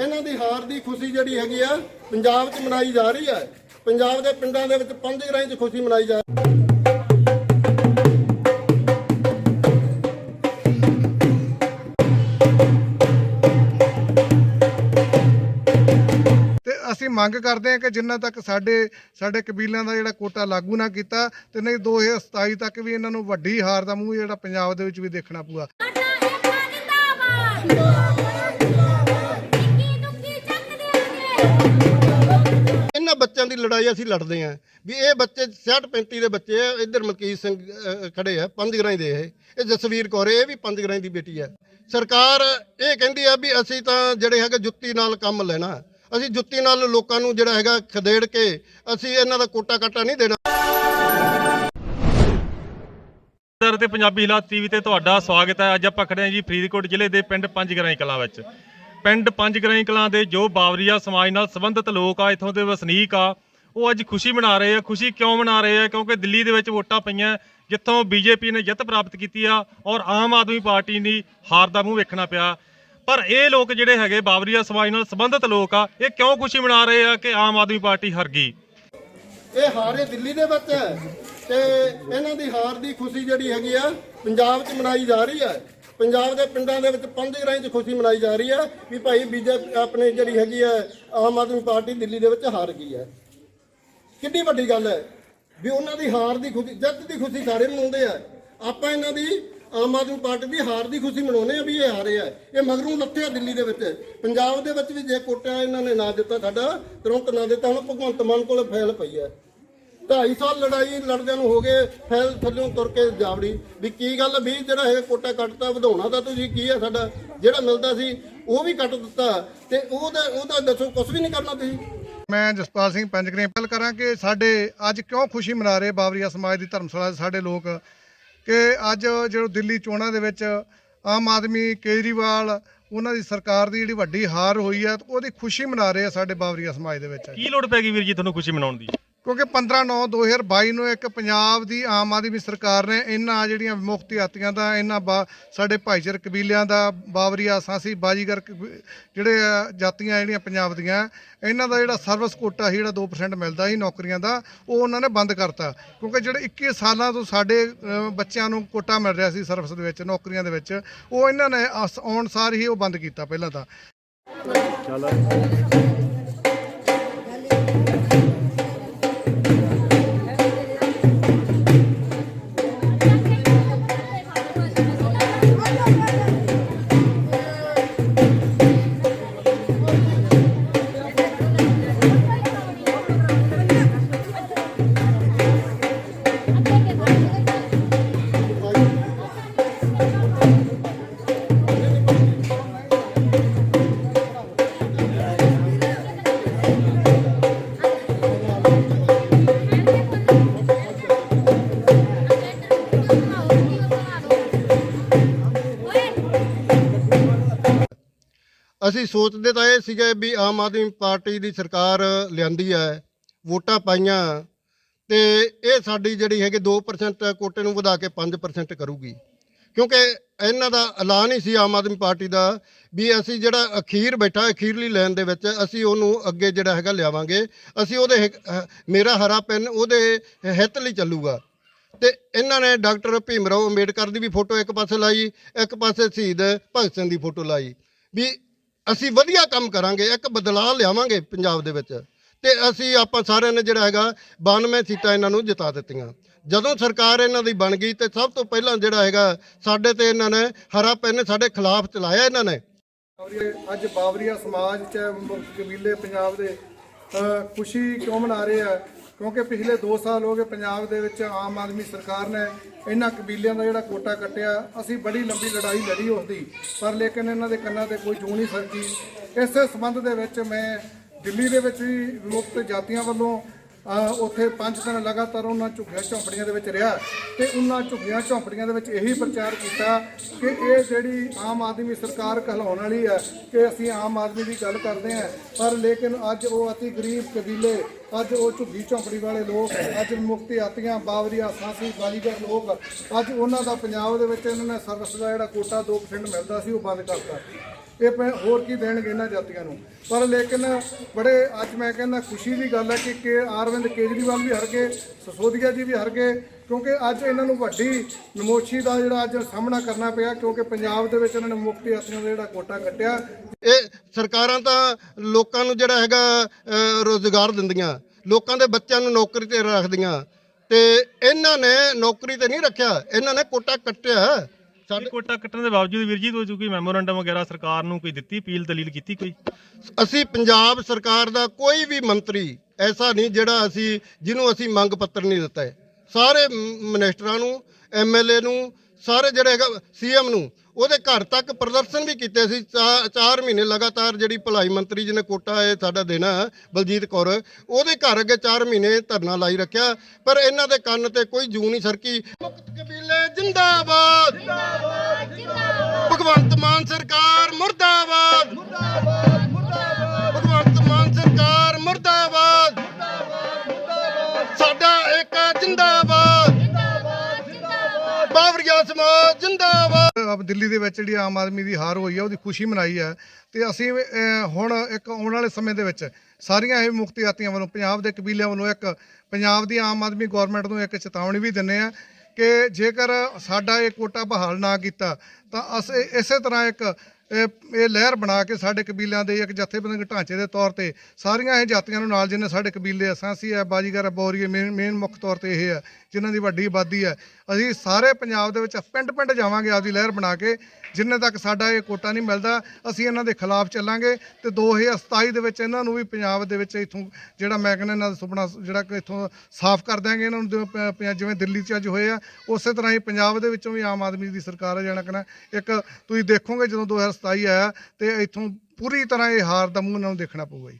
ਇਹਨਾਂ ਦੀ ਹਾਰ ਦੀ ਖੁਸ਼ੀ ਜਿਹੜੀ ਹੈਗੀ ਆ, ਪੰਜਾਬ 'ਚ ਮਨਾਈ ਜਾ ਰਹੀ ਹੈ ਪੰਜਾਬ ਦੇ ਪਿੰਡਾਂ ਦੇ ਵਿੱਚ ਪੰਜ ਗ੍ਰਾਂ 'ਚ ਖੁਸ਼ੀ ਮਨਾਈ ਜਾ ਰਹੀ ਹੈ ਮੰਗ ਕਰਦੇ ਹਾਂ ਕਿ ਜਿੰਨਾ ਤੱਕ ਸਾਡੇ ਸਾਡੇ ਕਬੀਲਿਆਂ ਦਾ ਜਿਹੜਾ ਕੋਟਾ ਲਾਗੂ ਨਾ ਕੀਤਾ ਤੇ ਨਹੀਂ 2027 ਤੱਕ ਵੀ ਇਹਨਾਂ ਨੂੰ ਵੱਡੀ ਹਾਰ ਦਾ ਮੂੰਹ ਜਿਹੜਾ ਪੰਜਾਬ ਦੇ ਵਿੱਚ ਵੀ ਦੇਖਣਾ ਪਊਗਾ। ਇਹਨਾਂ ਬੱਚਿਆਂ ਦੀ ਲੜਾਈ ਅਸੀਂ ਲੜਦੇ ਆਂ ਵੀ ਇਹ ਬੱਚੇ 66 35 ਦੇ ਬੱਚੇ ਆ, ਇੱਧਰ ਮਲਕੀਤ ਸਿੰਘ ਖੜੇ ਆ, ਪੰਜ ਗ੍ਰਾਂ ਦੇ ਇਹ। ਇਹ ਜਸਵੀਰ ਕੌਰ, ਇਹ ਵੀ ਪੰਜ ਗ੍ਰਾਂ ਦੀ ਬੇਟੀ ਹੈ ਸਰਕਾਰ ਇਹ ਕਹਿੰਦੀ ਆ ਵੀ ਅਸੀਂ ਤਾਂ ਜਿਹੜੇ ਹੈਗੇ ਜੁੱਤੀ ਨਾਲ ਕੰਮ ਲੈਣਾ। ਅਸੀਂ ਜੁੱਤੀ ਨਾਲ ਲੋਕਾਂ ਨੂੰ ਜਿਹੜਾ ਹੈਗਾ ਖਦੇੜ ਕੇ ਅਸੀਂ ਇਹਨਾਂ ਦਾ ਕੋਟਾ ਕਾਟਾ ਨਹੀਂ ਦੇਣਾ। ਦਰ ਤੇ ਪੰਜਾਬੀ ਹਾਲਾਤ ਟੀਵੀ ਤੇ ਤੁਹਾਡਾ ਸਵਾਗਤ ਹੈ। ਅੱਜ ਆਪਾਂ ਖੜੇ ਹਾਂ ਜੀ ਫਰੀਦਕੋਟ ਜ਼ਿਲ੍ਹੇ ਦੇ ਪਿੰਡ ਪੰਜਗਰਾਈ ਕਲਾਂ ਵਿੱਚ। ਪਿੰਡ ਪੰਜਗਰਾਈ ਕਲਾਂ ਦੇ ਜੋ ਬਾਵਰੀਆ ਸਮਾਜ ਨਾਲ ਸੰਬੰਧਿਤ ਲੋਕ ਆ, ਇਥੋਂ ਦੇ ਵਸਨੀਕ ਆ, ਉਹ ਅੱਜ ਖੁਸ਼ੀ ਮਨਾ ਰਹੇ ਆ। ਖੁਸ਼ੀ ਕਿਉਂ ਮਨਾ ਰਹੇ ਆ? ਕਿਉਂਕਿ ਦਿੱਲੀ ਦੇ ਵਿੱਚ ਵੋਟਾਂ ਪਈਆਂ, ਜਿੱਥੋਂ ਬੀਜੇਪੀ ਨੇ ਜਿੱਤ ਪ੍ਰਾਪਤ ਕੀਤੀ ਆ ਔਰ ਆਮ ਆਦਮੀ ਪਾਰਟੀ ਦੀ ਹਾਰ ਦਾ ਮੂੰਹ ਵੇਖਣਾ ਪਿਆ। ਪਰ ਇਹ ਲੋਕ ਜਿਹੜੇ ਹੈਗੇ ਬਾਵਰੀਆ ਸਮਾਜ ਨਾਲ ਸੰਬੰਧਿਤ ਲੋਕ ਆ, ਇਹ ਕਿਉਂ ਖੁਸ਼ੀ ਮਨਾ ਰਹੇ ਆ ਕਿ ਆਮ ਆਦਮੀ ਪਾਰਟੀ ਹਾਰ ਗਈ? ਇਹ ਹਾਰੇ ਦਿੱਲੀ ਦੇ ਵਿੱਚ ਹੈ ਤੇ ਇਹਨਾਂ ਦੀ ਹਾਰ ਦੀ ਖੁਸ਼ੀ ਜਿਹੜੀ ਹੈਗੀ ਆ, ਪੰਜਾਬ 'ਚ ਮਨਾਈ ਜਾ ਰਹੀ ਹੈ। ਪੰਜਾਬ ਦੇ ਪਿੰਡਾਂ ਦੇ ਵਿੱਚ ਪੰਜ ਗ੍ਰਾਂ 'ਚ ਖੁਸ਼ੀ ਮਨਾਈ ਜਾ ਰਹੀ ਹੈ ਵੀ ਭਾਈ ਬੀਜੇਪੀ ਆਪਣੇ ਜਿਹੜੀ ਹੈਗੀ ਆ, ਆਮ ਆਦਮੀ ਪਾਰਟੀ ਦਿੱਲੀ ਦੇ ਵਿੱਚ ਹਾਰ ਗਈ ਹੈ। ਕਿੰਨੀ ਵੱਡੀ ਗੱਲ ਹੈ ਵੀ ਉਹਨਾਂ ਦੀ ਹਾਰ ਦੀ ਖੁਸ਼ੀ, ਜਿੱਤ ਦੀ ਖੁਸ਼ੀ ਸਾਰੇ ਮਨਾਉਂਦੇ ਆ। ਆਪਾਂ ਇਹਨਾਂ ਦੀ ਆਮ ਆਦਮੀ ਪਾਰਟੀ ਦੀ ਹਾਰ ਦੀ ਖੁਸ਼ੀ ਮਨਾਉਂਦੇ ਆ ਵੀ ਇਹ ਹਾਰੇ ਆ ਇਹ ਮਗਰੋਂ ਲੱਥੇ ਆ ਦਿੱਲੀ ਦੇ ਵਿੱਚ। ਪੰਜਾਬ ਦੇ ਵਿੱਚ ਵੀ ਜੇ ਕੋਟਾ ਇਹਨਾਂ ਨੇ ਨਾ ਦਿੱਤਾ ਸਾਡਾ ਤੁਰੰਤ ਨਾ ਦਿੱਤਾ, ਹੁਣ ਭਗਵੰਤ ਮਾਨ ਕੋਲ ਫੈਲ ਪਈ ਹੈ। ਢਾਈ ਸਾਲ ਲੜਾਈ ਲੜਦਿਆਂ ਨੂੰ ਹੋ ਗਏ, ਫੈਲ ਥੱਲੋਂ ਤੁਰ ਕੇ ਜਾਵੜੀ। ਵੀ ਕੀ ਗੱਲ ਵੀ ਜਿਹੜਾ ਹੈ ਕੋਟਾ ਕੱਟਤਾ, ਵਧਾਉਣਾ ਤਾਂ ਤੁਸੀਂ ਕੀ ਹੈ ਸਾਡਾ? ਜਿਹੜਾ ਮਿਲਦਾ ਸੀ, ਉਹ ਵੀ ਕੱਟ ਦਿੱਤਾ। ਤੇ ਉਹਦਾ ਉਹਦਾ ਦੱਸੋ ਕੁਝ ਵੀ ਨਹੀਂ ਕਰਨਾ ਤੁਸੀਂ? ਮੈਂ ਜਸਪਾਲ ਸਿੰਘ ਪੰਜਗਰੇ ਪਹਿਲ ਕਰਾਂ ਕਿ ਸਾਡੇ ਅੱਜ ਕਿਉਂ ਖੁਸ਼ੀ ਮਨਾ ਰਹੇ ਬਾਬਰੀਆ ਸਮਾਜ ਦੀ ਧਰਮਸ਼ਾਲਾ ਦੇ ਸਾਡੇ ਲੋਕ? ਕਿ ਅੱਜ ਜਦੋਂ ਦਿੱਲੀ ਚੋਣਾਂ ਦੇ ਵਿੱਚ ਆਮ ਆਦਮੀ ਕੇਜਰੀਵਾਲ, ਉਹਨਾਂ ਦੀ ਸਰਕਾਰ ਦੀ ਜਿਹੜੀ ਵੱਡੀ ਹਾਰ ਹੋਈ ਹੈ ਉਹਦੀ ਖੁਸ਼ੀ ਮਨਾ ਰਹੇ ਆ ਸਾਡੇ ਬਾਵਰੀਆ ਸਮਾਜ ਦੇ ਵਿੱਚ। ਕੀ ਲੋੜ ਪੈ ਗਈ ਵੀਰ ਜੀ ਤੁਹਾਨੂੰ ਖੁਸ਼ੀ ਮਨਾਉਣ ਦੀ? ਕਿਉਂਕਿ 15/9/2022 ਨੂੰ ਇੱਕ ਪੰਜਾਬ ਦੀ ਆਮ ਆਦਮੀ ਸਰਕਾਰ ਨੇ ਇਹਨਾਂ ਜਿਹੜੀਆਂ ਮੁਕਤੀ ਆਤੀਆਂ ਦਾ, ਇਹਨਾਂ ਬਾ- ਸਾਡੇ ਭਾਈਚਾਰ ਕਬੀਲਿਆਂ ਦਾ, ਬਾਵਰੀਆ, ਸਾਂਸੀ, ਬਾਜੀਗਰ ਕਬੀ- ਜਿਹੜੇ ਜਾਤੀਆਂ ਜਿਹੜੀਆਂ ਪੰਜਾਬ ਦੀਆਂ, ਇਹਨਾਂ ਦਾ ਜਿਹੜਾ ਸਰਵਿਸ ਕੋਟਾ ਸੀ, ਜਿਹੜਾ 2% ਮਿਲਦਾ ਸੀ ਨੌਕਰੀਆਂ ਦਾ, ਉਹ ਉਹਨਾਂ ਨੇ ਬੰਦ ਕਰਤਾ। ਕਿਉਂਕਿ ਜਿਹੜੇ 21 ਸਾਲਾਂ ਤੋਂ ਸਾਡੇ ਬੱਚਿਆਂ ਨੂੰ ਕੋਟਾ ਮਿਲ ਰਿਹਾ ਸੀ ਸਰਵਿਸ ਦੇ ਵਿੱਚ, ਨੌਕਰੀਆਂ ਦੇ ਵਿੱਚ, ਉਹ ਇਹਨਾਂ ਨੇ ਆਸ- ਆਉਣ ਸਾਰ ਹੀ ਉਹ ਬੰਦ ਕੀਤਾ ਪਹਿਲਾਂ ਤਾਂ। ਅਸੀਂ ਸੋਚਦੇ ਤਾਂ ਇਹ ਸੀਗੇ ਵੀ ਆਮ ਆਦਮੀ ਪਾਰਟੀ ਦੀ ਸਰਕਾਰ ਲਿਆਂਦੀ ਹੈ ਵੋਟਾਂ ਪਾਈਆਂ, ਤੇ ਇਹ ਸਾਡੀ ਜਿਹੜੀ ਹੈਗੀ 2% ਕੋਟੇ ਨੂੰ ਵਧਾ ਕੇ 5% ਕਰੂਗੀ। ਕਿਉਂਕਿ ਇਹਨਾਂ ਦਾ ਐਲਾਨ ਹੀ ਸੀ ਆਮ ਆਦਮੀ ਪਾਰਟੀ ਦਾ ਵੀ ਅਸੀਂ ਜਿਹੜਾ ਅਖੀਰ ਬੈਠਾ ਅਖੀਰਲੀ ਲਾਈਨ ਦੇ ਵਿੱਚ ਅਸੀਂ ਉਹਨੂੰ ਅੱਗੇ ਜਿਹੜਾ ਹੈਗਾ ਲਿਆਵਾਂਗੇ। ਅਸੀਂ ਉਹਦੇ ਹਿੱਕ- ਮੇਰਾ ਹਰਾ ਪੈਨ ਉਹਦੇ ਹਿੱਤ ਲਈ ਚੱਲੂਗਾ। ਤੇ ਇਹਨਾਂ ਨੇ ਡਾਕਟਰ ਭੀਮ ਰਾਓ ਅੰਬੇਡਕਰ ਦੀ ਵੀ ਫੋਟੋ ਇੱਕ ਪਾਸੇ ਲਾਈ, ਇੱਕ ਪਾਸੇ ਸ਼ਹੀਦ ਭਗਤ ਸਿੰਘ ਦੀ ਫੋਟੋ ਲਾਈ। ਵੀ ਅਸੀਂ ਵਧੀਆ ਕੰਮ ਕਰਾਂਗੇ, ਇੱਕ ਬਦਲਾਅ ਲਿਆਵਾਂਗੇ ਪੰਜਾਬ ਦੇ ਵਿੱਚ। ਤੇ ਅਸੀਂ, ਆਪਾਂ ਸਾਰਿਆਂ ਨੇ ਜਿਹੜਾ ਹੈਗਾ 92 ਸੀਟਾਂ ਇਹਨਾਂ ਨੂੰ ਜਿਤਾ ਦਿੱਤੀਆਂ। ਜਦੋਂ ਸਰਕਾਰ ਇਹਨਾਂ ਦੀ ਬਣ ਗਈ ਤੇ ਸਭ ਤੋਂ ਪਹਿਲਾਂ ਜਿਹੜਾ ਹੈਗਾ, ਸਾਡੇ ਤੇ ਇਹਨਾਂ ਨੇ ਹਰਾ ਪੈਨ ਸਾਡੇ ਖਿਲਾਫ ਚਲਾਇਆ ਇਹਨਾਂ ਨੇ। ਅੱਜ ਬਾਵਰੀਆ ਸਮਾਜ ਚ ਕਬੀਲੇ ਪੰਜਾਬ ਦੇ ਖੁਸ਼ੀ ਕਿਉਂ ਮਨਾ ਰਹੇ ਆ? ਕਿਉਂਕਿ ਪਿਛਲੇ 2 ਸਾਲ ਹੋ ਗਏ ਪੰਜਾਬ ਦੇ ਵਿੱਚ ਆਮ ਆਦਮੀ ਸਰਕਾਰ ਨੇ ਇਹਨਾਂ ਕਬੀਲਿਆਂ ਦਾ ਜਿਹੜਾ ਕੋਟਾ ਕੱਟਿਆ, ਅਸੀਂ ਬੜੀ ਲੰਬੀ ਲੜਾਈ ਲੜੀ ਉਸਦੀ, ਪਰ ਲੇਕਿਨ ਇਹਨਾਂ ਦੇ ਕੰਨਾਂ ਤੇ ਕੋਈ ਜੂ ਨਹੀਂ ਸਰਕੀ। ਇਸੇ ਸੰਬੰਧ ਦੇ ਵਿੱਚ ਮੈਂ ਦਿੱਲੀ ਦੇ ਵਿੱਚ ਵੀ ਵਿਮੁਕਤ ਜਾਤੀਆਂ ਵੱਲੋਂ ਉੱਥੇ ਪੰਜ ਦਿਨ ਲਗਾਤਾਰ ਉਹਨਾਂ ਝੁੱਗੀਆਂ ਝੌਂਪੜੀਆਂ ਦੇ ਵਿੱਚ ਰਿਹਾ ਤੇ ਉਹਨਾਂ ਝੁੱਗੀਆਂ ਝੌਂਪੜੀਆਂ ਦੇ ਵਿੱਚ ਇਹੀ ਪ੍ਰਚਾਰ ਕੀਤਾ ਕਿ ਇਹ ਜਿਹੜੀ ਆਮ ਆਦਮੀ ਸਰਕਾਰ ਕਹਿਲਾਉਣ ਵਾਲੀ ਹੈ ਕਿ ਅਸੀਂ ਆਮ ਆਦਮੀ ਦੀ ਗੱਲ ਕਰਦੇ ਹਾਂ। ਪਰ ਲੇਕਿਨ ਅੱਜ ਉਹ ਅਤੀ ਗਰੀਬ ਕਬੀਲੇ, ਅੱਜ ਉਹ ਝੁੱਗੀ ਝੌਂਪੜੀ ਵਾਲੇ ਲੋਕ, ਅੱਜ ਮੁਕਤੀ ਆਤੀਆਂ ਬਾਵਰੀਆ ਸਾਂਸੀ ਬਾਲੀਗਰ ਲੋਕ, ਅੱਜ ਉਹਨਾਂ ਦਾ ਪੰਜਾਬ ਦੇ ਵਿੱਚ ਇਹਨਾਂ ਨੇ ਸਰਵਿਸ ਦਾ ਜਿਹੜਾ ਕੋਟਾ 2% ਮਿਲਦਾ ਸੀ ਉਹ ਬੰਦ ਕਰਤਾ। ਇਹ ਪ- ਹੋਰ ਕੀ ਦੇਣਗੇ ਇਹਨਾਂ ਜਾਤੀਆਂ ਨੂੰ। ਪਰ ਲੇਕਿਨ ਬੜੇ ਅੱਜ ਮੈਂ ਕਹਿੰਦਾ ਖੁਸ਼ੀ ਦੀ ਗੱਲ ਹੈ ਕਿ ਕੇ ਅਰਵਿੰਦ ਕੇਜਰੀਵਾਲ ਵੀ ਹਰ ਗਏ ਸਸੋਦੀਆ ਜੀ ਵੀ ਹਰ ਗਏ ਕਿਉਂਕਿ ਅੱਜ ਇਹਨਾਂ ਨੂੰ ਵੱਡੀ ਨਮੋਸ਼ੀ ਦਾ ਜਿਹੜਾ ਅੱਜ ਸਾਹਮਣਾ ਕਰਨਾ ਪਿਆ ਕਿਉਂਕਿ ਪੰਜਾਬ ਦੇ ਵਿੱਚ ਇਹਨਾਂ ਨੇ ਮੁਕਤੀ ਆਤੀਆਂ ਦਾ ਜਿਹੜਾ ਕੋਟਾ ਕੱਟਿਆ। ਇਹ ਸਰਕਾਰਾਂ ਤਾਂ ਲੋਕਾਂ ਨੂੰ ਜਿਹੜਾ ਹੈਗਾ ਅਹ, ਰੋਜ਼ਗਾਰ ਦਿੰਦੀਆਂ ਲੋਕਾਂ ਦੇ ਬੱਚਿਆਂ ਨੂੰ ਨੌਕਰੀ ਤੇ ਰੱਖਦੀਆਂ ਤੇ ਇਹਨਾਂ ਨੇ ਨੌਕਰੀ ਤੇ ਨਹੀਂ ਰੱਖਿਆ ਇਹਨਾਂ ਨੇ ਕੋਟਾ ਕੱਟਿਆ। ਸਾਡੇ ਕੋਟਾ ਕੱਟਣ ਦੇ ਬਾਵਜੂਦ ਵੀਰ ਜੀ ਕੋਈ ਮੈਮੋਰੰਡਮ ਵਗੈਰਾ ਸਰਕਾਰ ਨੂੰ ਕੋਈ ਦਿੱਤੀ ਅਪੀਲ ਦਲੀਲ ਕੀਤੀ ਕੋਈ? ਅਸੀਂ ਪੰਜਾਬ ਸਰਕਾਰ ਦਾ ਕੋਈ ਵੀ ਮੰਤਰੀ ਐਸਾ ਨਹੀਂ ਜਿਹੜਾ ਅਸੀਂ ਜਿਹਨੂੰ ਅਸੀਂ ਮੰਗ ਪੱਤਰ ਨਹੀਂ ਦਿੱਤਾ ਹੈ। ਸਾਰੇ ਮਿਨਿਸਟਰਾਂ ਨੂੰ ਐਮਐਲਏ ਨੂੰ ਸਾਰੇ ਜਿਹੜੇ ਹੈਗਾ ਸੀਐਮ ਨੂੰ ਉਹਦੇ ਘਰ ਤੱਕ ਪ੍ਰਦਰਸ਼ਨ ਵੀ ਕੀਤੇ ਸੀ। 4 ਮਹੀਨੇ ਲਗਾਤਾਰ ਜਿਹੜੀ ਭਲਾਈ ਮੰਤਰੀ ਜਿਹਨੇ ਕੋਟਾ ਇਹ ਸਾਡਾ ਦੇਣਾ ਬਲਜੀਤ ਕੌਰ ਉਹਦੇ ਘਰ ਅੱਗੇ 4 ਮਹੀਨੇ ਧਰਨਾ ਲਾਈ ਰੱਖਿਆ। ਪਰ ਇਹਨਾਂ ਦੇ ਕੰਨ ਤੇ ਕੋਈ ਜੂ ਨਹੀਂ ਸਰਕੀ। ਮੁਕਤ ਕਬੀਲੇ ਜਿੰਦਾਬਾਦ। ਜਿੰਦਾਬਾਦ ਜਿੰਦਾਬਾਦ। ਭਗਵੰਤ ਮਾਨ ਸਰਕਾਰ ਮੁਰਦਾਬਾਦ। ਭਗਵੰਤ ਦਿੱਲੀ ਦੇ ਵਿੱਚ ਜਿਹੜੀ ਆਮ ਆਦਮੀ ਦੀ ਹਾਰ ਹੋਈ ਹੈ ਉਹਦੀ ਖੁਸ਼ੀ ਮਨਾਈ ਹੈ ਤੇ ਅਸੀਂ ਹੁਣ ਇੱਕ ਆਉਣ ਵਾਲੇ ਸਮੇਂ ਦੇ ਵਿੱਚ ਸਾਰੀਆਂ ਇਹ ਮੁਕਤੀਆਤੀਆਂ ਵੱਲੋਂ, ਪੰਜਾਬ ਦੇ ਕਬੀਲਿਆਂ ਵੱਲੋਂ ਇੱਕ, ਪੰਜਾਬ ਦੀ ਆਮ ਆਦਮੀ ਗਵਰਨਮੈਂਟ ਨੂੰ ਇੱਕ ਚੇਤਾਵਨੀ ਵੀ ਦਿੰਨੇ ਆ ਕਿ ਜੇਕਰ ਸਾਡਾ ਇਹ ਕੋਟਾ ਬਹਾਲ ਨਾ ਕੀਤਾ ਤਾਂ ਅਸੀਂ ਇਸੇ ਤਰ੍ਹਾਂ ਇੱਕ, ਇਹ ਇਹ ਲਹਿਰ ਬਣਾ ਕੇ ਸਾਡੇ ਕਬੀਲਿਆਂ ਦੇ ਇੱਕ ਜਥੇਬੰਦਕ ਢਾਂਚੇ ਦੇ ਤੌਰ ਤੇ ਸਾਰੀਆਂ ਇਹ ਜਾਤੀਆਂ ਨੂੰ ਨਾਲ ਜਿੰਨੇ ਸਾਡੇ ਕਬੀਲੇ ਅਸਾਂਸੀ ਹੈ ਬਾਜੀਗਰ ਹੈ ਬੌਰੀਏ ਮੇਨ ਮੇਨ ਮੁੱਖ ਤੌਰ ਤੇ ਇਹ ਹੈ ਜਿਨ੍ਹਾਂ ਦੀ ਵੱਡੀ ਆਬਾਦੀ ਹੈ ਅਸੀਂ ਸਾਰੇ ਪੰਜਾਬ ਦੇ ਵਿੱਚ ਪਿੰਡ ਪਿੰਡ ਜਾਵਾਂਗੇ ਆਪਦੀ ਲਹਿਰ ਬਣਾ ਕੇ, ਜਿੰਨੇ ਤੱਕ ਸਾਡਾ ਇਹ ਕੋਟਾ ਨਹੀਂ ਮਿਲਦਾ, ਅਸੀਂ ਇਹਨਾਂ ਦੇ ਖਿਲਾਫ ਚੱਲਾਂਗੇ ਤੇ 2027 ਦੇ ਵਿੱਚ ਇਹਨਾਂ ਨੂੰ ਵੀ ਪੰਜਾਬ ਦੇ ਵਿੱਚ ਇਥੋਂ ਜਿਹੜਾ ਮੈਂ ਕਹਿੰਦਾ ਇਹਨਾਂ ਦਾ ਸੁਪਨਾ ਜਿਹੜਾ ਕਿ ਇਥੋਂ ਸਾਫ਼ ਕਰ ਦਿਆਂਗੇ ਇਹਨਾਂ ਨੂੰ, ਜਿਵੇਂ ਜਿਵੇਂ ਦਿੱਲੀ 'ਚ ਅੱਜ ਹੋਏ ਆ, ਉਸੇ ਤਰ੍ਹਾਂ ਹੀ ਪੰਜਾਬ ਦੇ ਵਿੱਚੋਂ ਵੀ ਆਮ ਆਦਮੀ ਦੀ ਸਰਕਾਰ ਹੈ ਜਾਣਾ ਕਹਿੰਦਾ ਇੱਕ ਤੁਸੀਂ ਦੇਖੋਗੇ ਜਦੋਂ 2027 ਆਇਆ ਤੇ ਇੱਥੋਂ ਪੂਰੀ ਤਰ੍ਹਾਂ ਇਹ ਹਾਰ ਦਾ ਮੂੰਹ ਇਹਨਾਂ ਨੂੰ ਦੇਖਣਾ ਪਊਗਾ ਜੀ।